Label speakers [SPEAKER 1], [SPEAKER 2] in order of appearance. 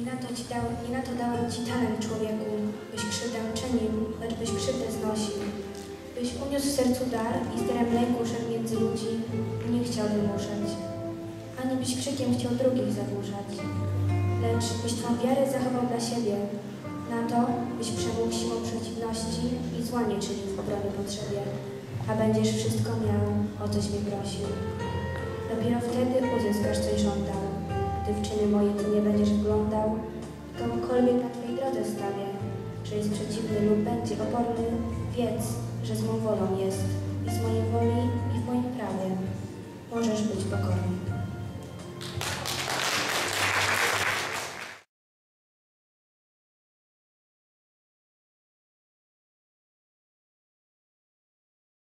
[SPEAKER 1] Nie na to, ci dał, nie na to dałem ci talent człowieku, byś krzywdę czynił, lecz byś krzywdę znosił. Byś uniósł w sercu dar i z darem lęku szedł między ludzi i nie chciał wymuszać. Ani byś krzykiem chciał drugich zagłuszać. Lecz byś twą wiarę zachował dla siebie. Na to byś przemógł siłą przeciwności i zła nie czynił w obronie potrzebie. A będziesz wszystko miał, o coś mnie prosił. Dopiero wtedy uzyskasz coś żądał. Czyny moje ty nie będziesz wglądał, komukolwiek na twojej drodze stawię, że jest przeciwny lub będzie oporny, wiedz, że z mą wolą jest i z mojej woli i w moim prawie. Możesz być pokorny.